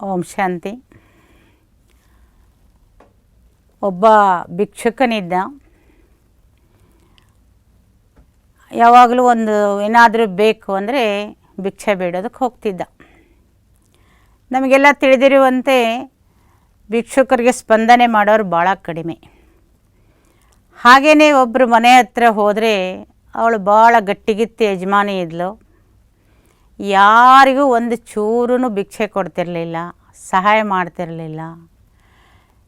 ಓಂ ಶಾಂತಿ. ಒಬ್ಬ ಭಿಕ್ಷುಕನಿದ್ದ. ಯಾವಾಗಲೂ ಒಂದು ಏನಾದರೂ ಬೇಕು ಅಂದರೆ ಭಿಕ್ಷೆ ಬೇಡೋದಕ್ಕೆ ಹೋಗ್ತಿದ್ದ. ನಮಗೆಲ್ಲ ತಿಳಿದಿರುವಂತೆ ಭಿಕ್ಷುಕರಿಗೆ ಸ್ಪಂದನೆ ಮಾಡೋರು ಭಾಳ ಕಡಿಮೆ. ಹಾಗೆಯೇ ಒಬ್ಬರು ಮನೆ ಹತ್ರ ಹೋದರೆ ಅವಳು ಭಾಳ ಗಟ್ಟಿಗಿತ್ತು ಯಜಮಾನಿ ಇದ್ಲು. ಯಾರಿಗೂ ಒಂದು ಚೂರೂ ಭಿಕ್ಷೆ ಕೊಡ್ತಿರಲಿಲ್ಲ, ಸಹಾಯ ಮಾಡ್ತಿರಲಿಲ್ಲ.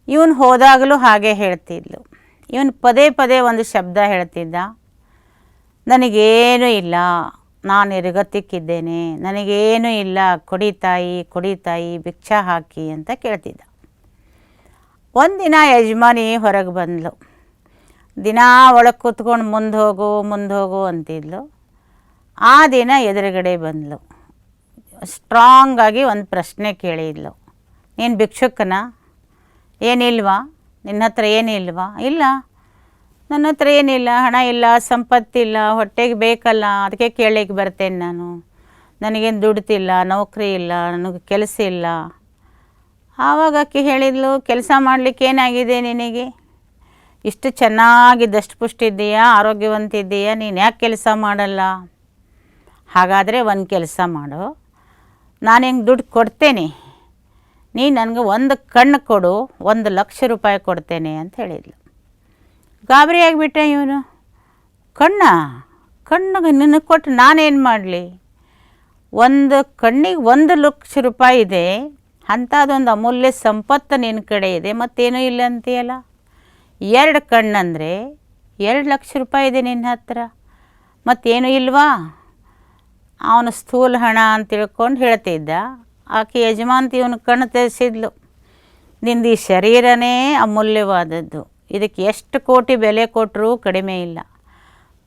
ಇವನು ಹೋದಾಗಲೂ ಹಾಗೆ ಹೇಳ್ತಿದ್ಲು. ಇವನು ಪದೇ ಪದೇ ಒಂದು ಶಬ್ದ ಹೇಳ್ತಿದ್ದ. ನನಗೇನೂ ಇಲ್ಲ, ನಾನು ಇರುಗತಿಕ್ಕಿದ್ದೇನೆ ನನಗೇನೂ ಇಲ್ಲ, ಕೊಡಿ ತಾಯಿ ಕೊಡಿ ತಾಯಿ, ಭಿಕ್ಷಾ ಹಾಕಿ ಅಂತ ಕೇಳ್ತಿದ್ದ. ಒಂದಿನ ಯಜಮಾನಿ ಹೊರಗೆ ಬಂದಳು ದಿನ ಒಳಗೆ ಕೂತ್ಕೊಂಡು ಮುಂದೆ ಹೋಗು ಮುಂದೆ ಹೋಗು ಅಂತಿದ್ಲು. ಆ ದಿನ ಎದುರುಗಡೆ ಬಂದಳು ಸ್ಟ್ರಾಂಗಾಗಿ ಒಂದು ಪ್ರಶ್ನೆ ಕೇಳಿದ್ಲು. ನೀನು ಭಿಕ್ಷುಕನ? ಏನಿಲ್ವಾ? ನಿನ್ನ ಹತ್ರ ಏನಿಲ್ವಾ? ಇಲ್ಲ. ನನ್ನ ಹತ್ರ ಏನಿಲ್ಲ. ಹಣ ಇಲ್ಲ, ಸಂಪತ್ತಿಲ್ಲ, ಹೊಟ್ಟೆಗೆ ಬೇಕಲ್ಲ. ಅದಕ್ಕೆ ಕೇಳಲಿಕ್ಕೆ ಬರ್ತೇನೆ ನಾನು. ನನಗೇನು ದುಡ್ತಿಲ್ಲ, ನೌಕರಿ ಇಲ್ಲ, ನನಗೆ ಕೆಲಸ ಇಲ್ಲ. ಆವಾಗ ಆಕೆ ಹೇಳಿದ್ಲು, ಕೆಲಸ ಮಾಡಲಿಕ್ಕೆ ಏನಾಗಿದೆ ನಿನಗೆ? ಇಷ್ಟು ಚೆನ್ನಾಗಿ ದಷ್ಟಪುಷ್ಟಿದ್ದೀಯಾ ಆರೋಗ್ಯವಂತಿದ್ದೀಯಾ ನೀನು ಯಾಕೆ ಕೆಲಸ ಮಾಡಲ್ಲ? ಹಾಗಾದರೆ ಒಂದು ಕೆಲಸ ಮಾಡು. ನಾನು ಹೆಂಗೆ ದುಡ್ಡು ಕೊಡ್ತೇನೆ? ನೀ ನನಗೆ ಒಂದು ಕಣ್ಣು ಕೊಡು, ಒಂದು ಲಕ್ಷ ರೂಪಾಯಿ ಕೊಡ್ತೇನೆ ಅಂತ ಹೇಳಿದ್ಲು. ಗಾಬರಿ ಆಗಿಬಿಟ್ಟೆ ಇವನು. ಕಣ್ಣ, ಕಣ್ಣಿಗೆ ನಿನಗೆ ಕೊಟ್ಟು ನಾನೇನು ಮಾಡಲಿ? ಒಂದು ಕಣ್ಣಿಗೆ ಒಂದು ಲಕ್ಷ ರೂಪಾಯಿ ಇದೆ, ಅಂಥದ್ದೊಂದು ಅಮೂಲ್ಯ ಸಂಪತ್ತು ನಿನ್ನ ಕಡೆ ಇದೆ, ಮತ್ತೇನೂ ಇಲ್ಲ ಅಂತೀಯಲ್ಲ? ಎರಡು ಕಣ್ಣಂದರೆ ಎರಡು ಲಕ್ಷ ರೂಪಾಯಿ ಇದೆ ನಿನ್ನ ಹತ್ರ. ಮತ್ತೇನೂ ಇಲ್ವಾ? ಅವನು ಸ್ಥೂಲ ಹಣ ಅಂತ ತಿಳ್ಕೊಂಡು ಹೇಳ್ತಿದ್ದ. ಆಕೆ ಯಜಮಾನ್ತಿ ಇವನು ಕಣ್ಣು ತೆರೆಸಿದ್ಲು. ನಿಂದು ಈ ಶರೀರನೇ ಅಮೂಲ್ಯವಾದದ್ದು. ಇದಕ್ಕೆ ಎಷ್ಟು ಕೋಟಿ ಬೆಲೆ ಕೊಟ್ಟರೂ ಕಡಿಮೆ ಇಲ್ಲ.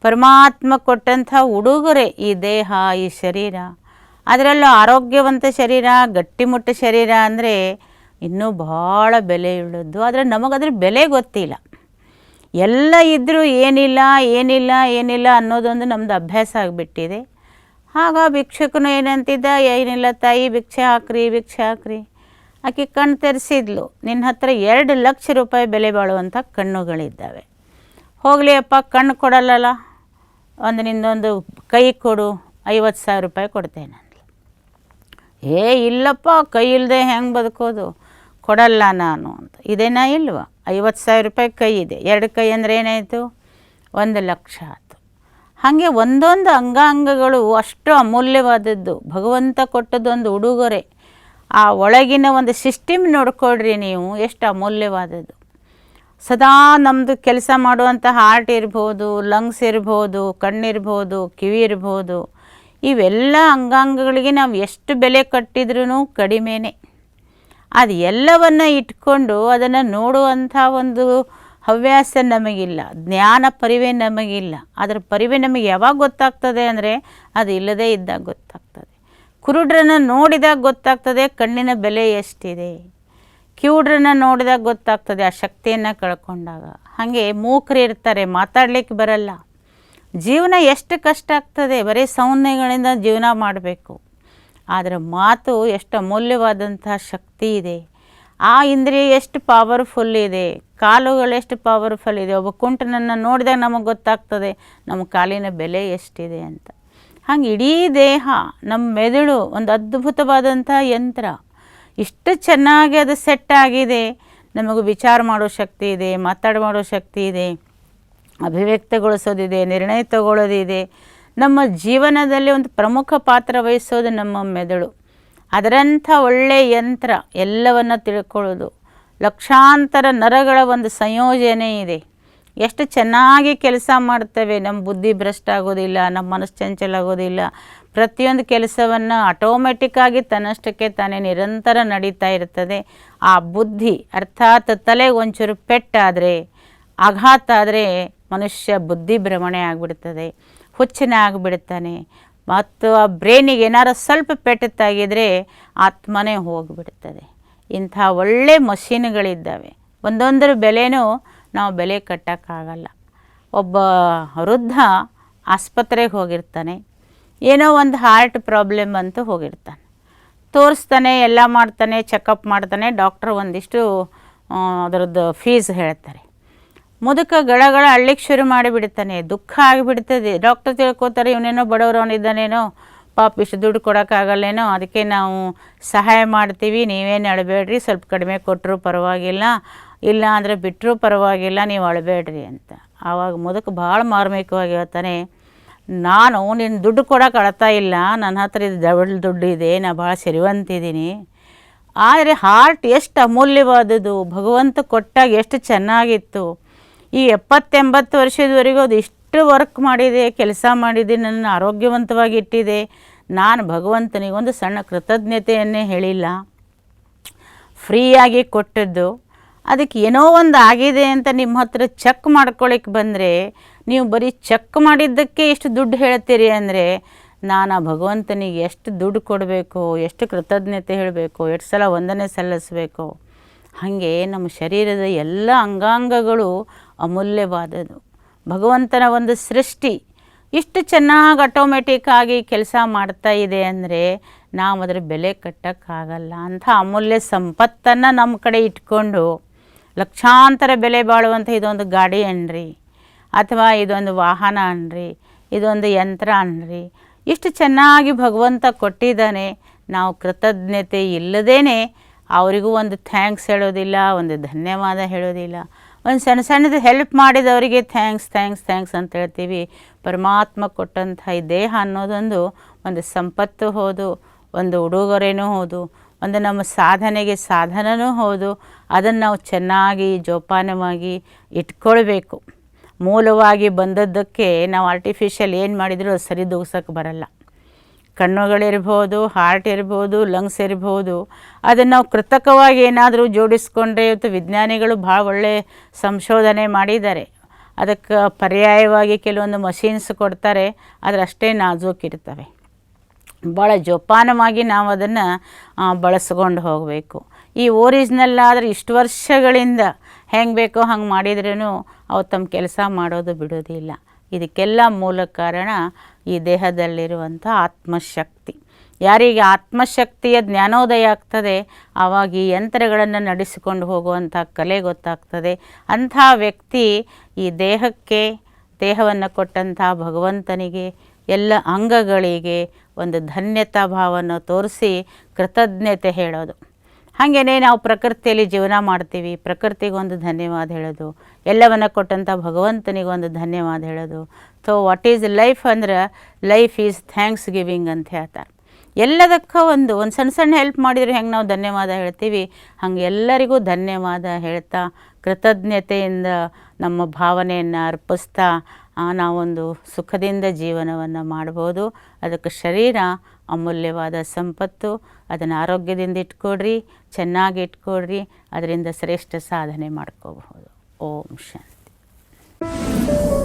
ಪರಮಾತ್ಮ ಕೊಟ್ಟಂಥ ಉಡುಗೊರೆ ಈ ದೇಹ, ಈ ಶರೀರ. ಅದರಲ್ಲೂ ಆರೋಗ್ಯವಂತ ಶರೀರ, ಗಟ್ಟಿಮುಟ್ಟ ಶರೀರ ಅಂದರೆ ಇನ್ನೂ ಭಾಳ ಬೆಲೆ ಇಳದ್ದು ಆದರೆ ನಮಗದ್ರ ಬೆಲೆ ಗೊತ್ತಿಲ್ಲ. ಎಲ್ಲ ಇದ್ದರೂ ಏನಿಲ್ಲ ಏನಿಲ್ಲ ಏನಿಲ್ಲ ಅನ್ನೋದೊಂದು ನಮ್ಮದು ಅಭ್ಯಾಸ ಆಗಿಬಿಟ್ಟಿದೆ. ಆಗ ಭಿಕ್ಷುಕನು ಏನಂತಿದ್ದ? ಏನಿಲ್ಲ ತಾಯಿ, ಭಿಕ್ಷೆ ಹಾಕ್ರಿ ಭಿಕ್ಷೆ ಹಾಕ್ರಿ. ಆಕೆ ಕಣ್ಣು ತೆರೆಸಿದ್ಲು. ನಿನ್ನ ಹತ್ರ ಎರಡು ಲಕ್ಷ ರೂಪಾಯಿ ಬೆಲೆ ಬಾಳುವಂಥ ಕಣ್ಣುಗಳಿದ್ದಾವೆ. ಹೋಗಲಿ ಅಪ್ಪ, ಕಣ್ಣು ಕೊಡಲ್ಲಲ್ಲ ಒಂದು ನಿಂದೊಂದು ಕೈ ಕೊಡು, ಐವತ್ತು ಸಾವಿರ ರೂಪಾಯಿ ಕೊಡ್ತೇನೆ ಅಂದ್ಲು. ಏ, ಇಲ್ಲಪ್ಪ, ಕೈ ಇಲ್ಲದೆ ಹೆಂಗೆ ಬದುಕೋದು? ಕೊಡಲ್ಲ ನಾನು ಅಂತ. ಇದೇನಾ ಇಲ್ವ? ಐವತ್ತು ಸಾವಿರ ರೂಪಾಯಿ ಕೈ ಇದೆ. ಎರಡು ಕೈ ಅಂದರೆ ಏನಾಯಿತು? ಒಂದು ಲಕ್ಷ ಹಾಗೆ ಒಂದೊಂದು ಅಂಗಾಂಗಗಳು ಅಷ್ಟು ಅಮೂಲ್ಯವಾದದ್ದು. ಭಗವಂತ ಕೊಟ್ಟದ್ದೊಂದು ಉಡುಗೊರೆ. ಆ ಒಳಗಿನ ಒಂದು ಸಿಸ್ಟಮ್ ನೋಡ್ಕೊಳ್ರಿ ನೀವು, ಎಷ್ಟು ಅಮೂಲ್ಯವಾದದ್ದು. ಸದಾ ನಮ್ಮದು ಕೆಲಸ ಮಾಡುವಂಥ ಹಾರ್ಟ್ ಇರ್ಬೋದು, ಲಂಗ್ಸ್ ಇರ್ಬೋದು, ಕಣ್ಣಿರ್ಬೋದು, ಕಿವಿ ಇರ್ಬೋದು, ಇವೆಲ್ಲ ಅಂಗಾಂಗಗಳಿಗೆ ನಾವು ಎಷ್ಟು ಬೆಲೆ ಕಟ್ಟಿದ್ರೂ ಕಡಿಮೆನೇ. ಅದು ಎಲ್ಲವನ್ನು ಇಟ್ಕೊಂಡು ಅದನ್ನು ನೋಡುವಂಥ ಒಂದು ಹವ್ಯಾಸ ನಮಗಿಲ್ಲ, ಜ್ಞಾನ ಪರಿವೆ ನಮಗಿಲ್ಲ. ಅದರ ಪರಿವೆ ನಮಗೆ ಯಾವಾಗ ಗೊತ್ತಾಗ್ತದೆ ಅಂದರೆ ಅದು ಇಲ್ಲದೇ ಇದ್ದಾಗ ಗೊತ್ತಾಗ್ತದೆ. ಕುರುಡ್ರನ್ನು ನೋಡಿದಾಗ ಗೊತ್ತಾಗ್ತದೆ ಕಣ್ಣಿನ ಬೆಲೆ ಎಷ್ಟಿದೆ. ಕಿವುಡ್ರನ್ನ ನೋಡಿದಾಗ ಗೊತ್ತಾಗ್ತದೆ ಆ ಶಕ್ತಿಯನ್ನು ಕಳ್ಕೊಂಡಾಗ. ಹಾಗೆ ಮೂಕರು ಇರ್ತಾರೆ, ಮಾತಾಡಲಿಕ್ಕೆ ಬರಲ್ಲ. ಜೀವನ ಎಷ್ಟು ಕಷ್ಟ ಆಗ್ತದೆ, ಬರೀ ಸೌಂದರ್ಯಗಳಿಂದ ಜೀವನ ಮಾಡಬೇಕು. ಆದರೆ ಮಾತು ಎಷ್ಟು ಅಮೂಲ್ಯವಾದಂತಹ ಶಕ್ತಿ ಇದೆ. ಆ ಇಂದ್ರಿಯ ಎಷ್ಟು ಪವರ್ಫುಲ್ ಇದೆ, ಕಾಲುಗಳು ಎಷ್ಟು ಪವರ್ಫುಲ್ ಇದೆ, ಒಬ್ಬ ಕುಂಟನನ್ನು ನೋಡಿದಾಗ ನಮಗೆ ಗೊತ್ತಾಗ್ತದೆ, ನಮ್ಮ ಕಾಲಿನ ಬೆಲೆ ಎಷ್ಟಿದೆ ಅಂತ. ಹಾಗೆ ಇಡೀ ದೇಹ ನಮ್ಮ ಮೆದುಳು ಒಂದು ಅದ್ಭುತವಾದಂಥ ಯಂತ್ರ. ಇಷ್ಟು ಚೆನ್ನಾಗಿ ಅದು ಸೆಟ್ ಆಗಿದೆ. ನಮಗೆ ವಿಚಾರ ಮಾಡೋ ಶಕ್ತಿ ಇದೆ ಮಾತಾಡಿ ಮಾಡೋ ಶಕ್ತಿ ಇದೆ, ಅಭಿವ್ಯಕ್ತಗೊಳಿಸೋದಿದೆ, ನಿರ್ಣಯ ತಗೊಳ್ಳೋದಿದೆ. ನಮ್ಮ ಜೀವನದಲ್ಲಿ ಒಂದು ಪ್ರಮುಖ ಪಾತ್ರ ವಹಿಸೋದು ನಮ್ಮ ಮೆದುಳು. ಅದರಂಥ ಒಳ್ಳೆಯ ಯಂತ್ರ ಎಲ್ಲವನ್ನು ತಿಳ್ಕೊಳ್ಳೋದು. ಲಕ್ಷಾಂತರ ನರಗಳ ಒಂದು ಸಂಯೋಜನೆ ಇದೆ. ಎಷ್ಟು ಚೆನ್ನಾಗಿ ಕೆಲಸ ಮಾಡ್ತವೆ ನಮ್ಮ ಬುದ್ಧಿ ಭ್ರಷ್ಟ ಆಗೋದಿಲ್ಲ ನಮ್ಮ ಮನಸ್ಸು ಚಂಚಲ ಆಗೋದಿಲ್ಲ. ಪ್ರತಿಯೊಂದು ಕೆಲಸವನ್ನು ಆಟೋಮೆಟಿಕ್ಕಾಗಿ ತನ್ನಷ್ಟಕ್ಕೆ ತಾನೇ ನಿರಂತರ ನಡೀತಾ ಇರ್ತದೆ. ಆ ಬುದ್ಧಿ ಅರ್ಥಾತ್ ತಲೆಗೆ ಒಂಚೂರು ಪೆಟ್ಟಾದರೆ, ಆಘಾತ ಆದರೆ ಮನುಷ್ಯ ಬುದ್ಧಿ ಭ್ರಮಣೆ ಆಗಿಬಿಡ್ತದೆ, ಹುಚ್ಚನೇ ಆಗಿಬಿಡ್ತಾನೆ. ಮತ್ತು ಆ ಬ್ರೈನಿಗೆ ಏನಾರು ಸ್ವಲ್ಪ ಪೆಟ್ಟು ತಾಗಿದರೆ ಆತ್ಮನೇ ಹೋಗಿಬಿಡ್ತದೆ. ಇಂಥ ಒಳ್ಳೆ ಮಷೀನ್ಗಳಿದ್ದಾವೆ. ಒಂದೊಂದರ ಬೆಲೆನೂ ನಾವು ಬೆಲೆ ಕಟ್ಟೋಕ್ಕಾಗಲ್ಲ. ಒಬ್ಬ ವೃದ್ಧ ಆಸ್ಪತ್ರೆಗೆ ಹೋಗಿರ್ತಾನೆ. ಏನೋ ಒಂದು ಹಾರ್ಟ್ ಪ್ರಾಬ್ಲಮ್ ಅಂತೂ ಹೋಗಿರ್ತಾನೆ. ತೋರಿಸ್ತಾನೆ, ಎಲ್ಲ ಮಾಡ್ತಾನೆ ಚೆಕಪ್ ಮಾಡ್ತಾನೆ ಡಾಕ್ಟ್ರ್ ಒಂದಿಷ್ಟು ಅದರದ್ದು ಫೀಸ್ ಹೇಳ್ತಾರೆ. ಮುದುಕ ಗಳಗಳ ಅಳ್ಳಿಕ್ಕೆ ಶುರು ಮಾಡಿಬಿಡ್ತಾನೆ ದುಃಖ ಆಗಿಬಿಡ್ತದೆ ಡಾಕ್ಟರ್ ತಿಳ್ಕೊತಾರೆ, ಇವನೇನೋ ಬಡವರವನಿದ್ದಾನೇನೋ ಪಾಪ ಇಷ್ಟು ದುಡ್ಡು ಕೊಡೋಕ್ಕಾಗಲ್ಲೇನೋ? ಅದಕ್ಕೆ ನಾವು ಸಹಾಯ ಮಾಡ್ತೀವಿ. ನೀವೇನು ಅಳಬೇಡ್ರಿ. ಸ್ವಲ್ಪ ಕಡಿಮೆ ಕೊಟ್ಟರು ಪರವಾಗಿಲ್ಲ. ಇಲ್ಲ ಅಂದರೆ ಬಿಟ್ಟರೂ ಪರವಾಗಿಲ್ಲ. ನೀವು ಅಳಬೇಡ್ರಿ ಅಂತ. ಆವಾಗ ಮುದುಕ ಭಾಳ ಮಾರ್ಮಿಕವಾಗಿ ಹೇಳ್ತಾನೆ, ನಾನು ನಿನ್ನ ದುಡ್ಡು ಕೊಡೋಕೆ ಅಳ್ತಾ ಇಲ್ಲ. ನನ್ನ ಹತ್ರ ಇದು ಡಬಲ್ ದುಡ್ಡು ಇದೆ. ನಾನು ಭಾಳ ಸಿರಿವಂತಿದ್ದೀನಿ. ಆದರೆ ಹಾರ್ಟ್ ಎಷ್ಟು ಅಮೂಲ್ಯವಾದದ್ದು. ಭಗವಂತ ಕೊಟ್ಟಾಗ ಎಷ್ಟು ಚೆನ್ನಾಗಿತ್ತು. ಈ ಎಪ್ಪತ್ತೆಂಬತ್ತು ವರ್ಷದವರೆಗೂ ಅದು ಇಷ್ಟು ವರ್ಕ್ ಮಾಡಿದೆ, ಕೆಲಸ ಮಾಡಿದೆ, ನನ್ನ ಆರೋಗ್ಯವಂತವಾಗಿ ಇಟ್ಟಿದೆ. ನಾನು ಭಗವಂತನಿಗೊಂದು ಸಣ್ಣ ಕೃತಜ್ಞತೆಯನ್ನೇ ಹೇಳಿಲ್ಲ. ಫ್ರೀಯಾಗಿ ಕೊಟ್ಟದ್ದು. ಅದಕ್ಕೆ ಏನೋ ಒಂದು ಆಗಿದೆ ಅಂತ ನಿಮ್ಮ ಹತ್ರ ಚೆಕ್ ಮಾಡ್ಕೊಳ್ಳಿಕ್ಕೆ ಬಂದರೆ, ನೀವು ಬರೀ ಚೆಕ್ ಮಾಡಿದ್ದಕ್ಕೆ ಎಷ್ಟು ದುಡ್ಡು ಹೇಳ್ತೀರಿ ಅಂದರೆ, ನಾನು ಆ ಭಗವಂತನಿಗೆ ಎಷ್ಟು ದುಡ್ಡು ಕೊಡಬೇಕು, ಎಷ್ಟು ಕೃತಜ್ಞತೆ ಹೇಳಬೇಕು, ಎಷ್ಟು ಸಲ ವಂದನೆ ಸಲ್ಲಿಸಬೇಕು. ಹಾಗೆ ನಮ್ಮ ಶರೀರದ ಎಲ್ಲ ಅಂಗಾಂಗಗಳು ಅಮೂಲ್ಯವಾದದ್ದು ಭಗವಂತನ ಒಂದು ಸೃಷ್ಟಿ ಇಷ್ಟು ಚೆನ್ನಾಗಿ ಆಟೋಮೆಟಿಕ್ಕಾಗಿ ಕೆಲಸ ಮಾಡ್ತಾ ಇದೆ ಅಂದರೆ ನಾವು ಅದರ ಬೆಲೆ ಕಟ್ಟೋಕ್ಕಾಗಲ್ಲ. ಅಂಥ ಅಮೂಲ್ಯ ಸಂಪತ್ತನ್ನು ನಮ್ಮ ಕಡೆ ಇಟ್ಕೊಂಡು ಲಕ್ಷಾಂತರ ಬೆಲೆ ಬಾಳುವಂಥ ಇದೊಂದು ಗಾಡಿ ಅನ್ರಿ, ಅಥವಾ ಇದೊಂದು ವಾಹನ ಅನ್ರಿ, ಇದೊಂದು ಯಂತ್ರ ಅನ್ರಿ. ಇಷ್ಟು ಚೆನ್ನಾಗಿ ಭಗವಂತ ಕೊಟ್ಟಿದ್ದಾನೆ. ನಾವು ಕೃತಜ್ಞತೆ ಇಲ್ಲದೇನೆ ಅವರಿಗೂ ಒಂದು ಥ್ಯಾಂಕ್ಸ್ ಹೇಳೋದಿಲ್ಲ, ಒಂದು ಧನ್ಯವಾದ ಹೇಳೋದಿಲ್ಲ. ಒಂದು ಸಣ್ಣ ಸಣ್ಣದು ಹೆಲ್ಪ್ ಮಾಡಿದವರಿಗೆ ಥ್ಯಾಂಕ್ಸ್ ಥ್ಯಾಂಕ್ಸ್ ಥ್ಯಾಂಕ್ಸ್ ಅಂತ ಹೇಳ್ತೀವಿ. ಪರಮಾತ್ಮ ಕೊಟ್ಟಂಥ ಈ ದೇಹ ಅನ್ನೋದೊಂದು ಒಂದು ಸಂಪತ್ತು ಹೌದು, ಒಂದು ಉಡುಗೊರೆನೂ ಹೌದು, ಒಂದು ನಮ್ಮ ಸಾಧನೆಗೆ ಸಾಧನನೂ ಹೌದು. ಅದನ್ನು ನಾವು ಚೆನ್ನಾಗಿ ಜೋಪಾನವಾಗಿ ಇಟ್ಕೊಳ್ಬೇಕು. ಮೂಲವಾಗಿ ಬಂದದ್ದಕ್ಕೆ ನಾವು ಆರ್ಟಿಫಿಷಿಯಲ್ ಏನು ಮಾಡಿದರೂ ಸರಿದೂಗ್ಸೋಕ್ಕೆ ಬರಲ್ಲ. ಕಣ್ಣುಗಳಿರ್ಬೋದು ಹಾರ್ಟ್ ಇರ್ಬೋದು ಲಂಗ್ಸ್ ಇರ್ಬೋದು. ಅದನ್ನು ನಾವು ಕೃತಕವಾಗಿ ಏನಾದರೂ ಜೋಡಿಸ್ಕೊಂಡ್ರೆ ಇವತ್ತು ವಿಜ್ಞಾನಿಗಳು ಭಾಳ ಒಳ್ಳೆ ಸಂಶೋಧನೆ ಮಾಡಿದ್ದಾರೆ. ಅದಕ್ಕೆ ಪರ್ಯಾಯವಾಗಿ ಕೆಲವೊಂದು ಮಷೀನ್ಸ್ ಕೊಡ್ತಾರೆ ಆದರೆ ಅಷ್ಟೇ ನಾಜೂಕಿರ್ತವೆ ಭಾಳ ಜೋಪಾನವಾಗಿ ನಾವು ಅದನ್ನು ಬಳಸ್ಕೊಂಡು ಹೋಗಬೇಕು. ಈ ಓರಿಜಿನಲ್ ಆದರೆ ಇಷ್ಟು ವರ್ಷಗಳಿಂದ ಹೆಂಗೆ ಬೇಕೋ ಹಂಗೆ ಮಾಡಿದ್ರೂ ಅವು ತಮ್ಮ ಕೆಲಸ ಮಾಡೋದು ಬಿಡೋದಿಲ್ಲ. ಇದಕ್ಕೆಲ್ಲ ಮೂಲ ಕಾರಣ ಈ ದೇಹದಲ್ಲಿರುವಂಥ ಆತ್ಮಶಕ್ತಿ. ಯಾರಿಗೆ ಆತ್ಮಶಕ್ತಿಯ ಜ್ಞಾನೋದಯ ಆಗ್ತದೆ ಆವಾಗ ಈ ಯಂತ್ರಗಳನ್ನು ನಡೆಸಿಕೊಂಡು ಹೋಗುವಂಥ ಕಲೆ ಗೊತ್ತಾಗ್ತದೆ. ಅಂಥ ವ್ಯಕ್ತಿ ಈ ದೇಹಕ್ಕೆ, ದೇಹವನ್ನು ಕೊಟ್ಟಂಥ ಭಗವಂತನಿಗೆ, ಎಲ್ಲ ಅಂಗಗಳಿಗೆ ಒಂದು ಧನ್ಯತಾ ಭಾವವನ್ನು ತೋರಿಸಿ ಕೃತಜ್ಞತೆ ಹೇಳೋದು. ಹಾಗೆಯೇ ನಾವು ಪ್ರಕೃತಿಯಲ್ಲಿ ಜೀವನ ಮಾಡ್ತೀವಿ, ಪ್ರಕೃತಿಗೊಂದು ಧನ್ಯವಾದ ಹೇಳೋದು. ಎಲ್ಲವನ್ನ ಕೊಟ್ಟಂಥ ಭಗವಂತನಿಗೊಂದು ಧನ್ಯವಾದ ಹೇಳೋದು. ಸೊ ವಾಟ್ ಈಸ್ ಲೈಫ್ ಅಂದ್ರೆ ಲೈಫ್ ಈಸ್ ಥ್ಯಾಂಕ್ಸ್ ಗಿವಿಂಗ್ ಅಂತ ಹೇಳ್ತಾರೆ. ಎಲ್ಲದಕ್ಕೂ ಒಂದು ಒಂದು ಸಣ್ಣ ಸಣ್ಣ ಹೆಲ್ಪ್ ಮಾಡಿದರೆ ಹೆಂಗೆ ನಾವು ಧನ್ಯವಾದ ಹೇಳ್ತೀವಿ? ಹಂಗೆ ಎಲ್ಲರಿಗೂ ಧನ್ಯವಾದ ಹೇಳ್ತಾ, ಕೃತಜ್ಞತೆಯಿಂದ ನಮ್ಮ ಭಾವನೆಯನ್ನು ಅರ್ಪಿಸ್ತಾ ನಾವೊಂದು ಸುಖದಿಂದ ಜೀವನವನ್ನು ಮಾಡ್ಬೋದು. ಅದಕ್ಕೆ ಶರೀರ ಅಮೂಲ್ಯವಾದ ಸಂಪತ್ತು. ಅದನ್ನು ಆರೋಗ್ಯದಿಂದ ಇಟ್ಕೊಡ್ರಿ, ಚೆನ್ನಾಗಿ ಇಟ್ಕೊಡ್ರಿ, ಅದರಿಂದ ಶ್ರೇಷ್ಠ ಸಾಧನೆ ಮಾಡ್ಕೋಬಹುದು. o olmuş yani.